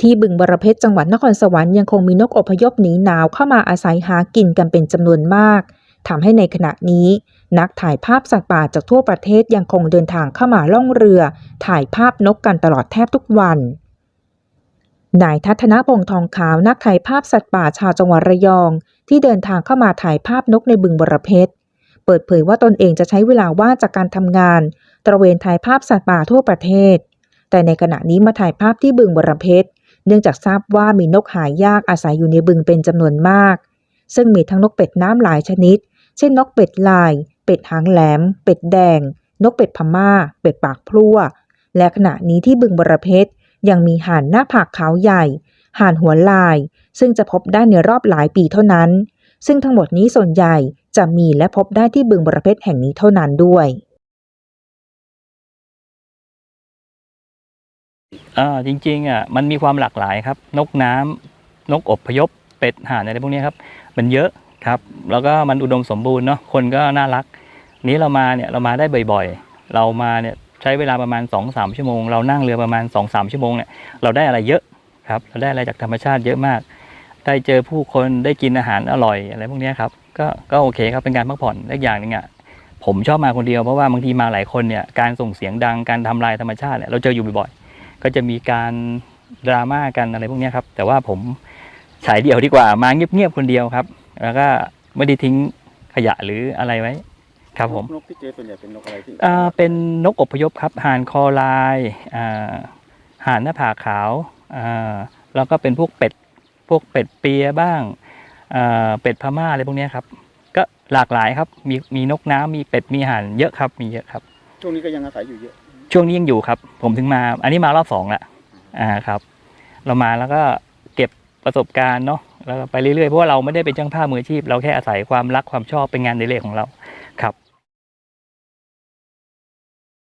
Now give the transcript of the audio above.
ที่บึงบรเพชรจังหวัดนครสวรรค์ยังคงมีนกอพยพหนีหนาวเข้ามาอาศัยหากินกันเป็นจำนวนมากทำให้ในขณะนี้ นักถ่ายภาพสัตว์ป่าจากทั่วประเทศยังคงเดินทางเข้ามาล่องเรือ ถ่ายภาพนกกันตลอดแทบทุกวันนายทัศนพงษ์ทองขาวนักถ่ายภาพสัตว์ป่าชาวจังหวัดระยอง ที่เดินทางเข้ามาถ่ายภาพนกในบึงบรเพชรเปิดเผยว่าตนเองจะใช้เวลาว่างจากการทำงาน ตระเวนถ่ายภาพสัตว์ป่าทั่วประเทศ แต่ในขณะนี้มาถ่ายภาพที่บึงบรเพชร เนื่องจากทราบว่ามีนกหายากอาศัยอยู่ในบึงเป็นจำนวนมาก ซึ่งมีทั้งนกเป็ดน้ำหลายชนิด เช่นนกเป็ดลาย เป็ดหางแหลม เป็ดแดง นกเป็ดพม่า เป็ดปากพลั่ว และขณะนี้ที่บึงบรเพชรยังมีห่านหน้าผากขาวใหญ่ ห่านหัวลาย ซึ่งจะพบได้ในรอบหลายปีเท่านั้น ซึ่งทั้งหมดนี้ส่วนใหญ่จะมีและพบได้ที่บึงบรเพชรแห่งนี้เท่านั้นด้วย อ่าจริงๆอะมันมีความหลากหลายครับ นกน้ำนกอบพยพเป็ดห่านอะไรพวกนี้ครับมันเยอะครับ แล้วก็มันอุดมสมบูรณ์เนาะคนก็น่ารัก นี้เรามาเนี่ยเรามาได้บ่อยๆ เรามาเนี่ยใช้เวลาประมาณ2อสชั่วโมง เรานั่งเรือประมาณ2อสชั่วโมงเนี่ยเราได้อะไรเยอะครับ เราได้อะไรจากธรรมชาติเยอะมาก ได้เจอผู้คนได้กินอาหารอร่อยอะไรพวกนี้ครับก็ก็โอเคครับเป็นการพักผ่อนและอีกอย่างหนึงอะผมชอบมาคนเดียวเพราะว่าบางทีมาหลายคนเนี่ยการส่งเสียงดังการทำลายธรรมชาติเนี่ยเราเจออยู่บ่อยๆ ก็จะมีการดราม่ากันอะไรพวกเนี้ยครับ แต่ว่าผมฉายเดี่ยวดีกว่ามาเงียบๆคนเดียวครับ แล้วก็ไม่ได้ทิ้งขยะหรืออะไรไว้ ครับผมนกที่เจอส่วนใหญ่เป็นนกอะไรที่อ่าเป็นนกอพยพครับห่านคอลายอ่าห่านหน้าผากขาวอ่าแล้วก็เป็นพวกเป็ดพวกเป็ดเปียบ้างอ่าเป็ดพม่าอะไรพวกเนี้ยครับ ก็หลากหลายครับมีมีนกน้ำมีเป็ดมีห่านเยอะครับมีเยอะครับ ช่วงนี้ก็ยังอาศัยอยู่เยอะ ช่วงนี้ยังอยู่ครับ ผมถึงมา อันนี้มารอบสองละอ่าครับ เรามาแล้วก็เก็บประสบการณ์เนาะแล้วก็ไปเรื่อยๆเพราะว่าเราไม่ได้เป็นช่างภาพมืออาชีพ เราแค่อาศัยความรักความชอบเป็นงานในเรกของเราครับ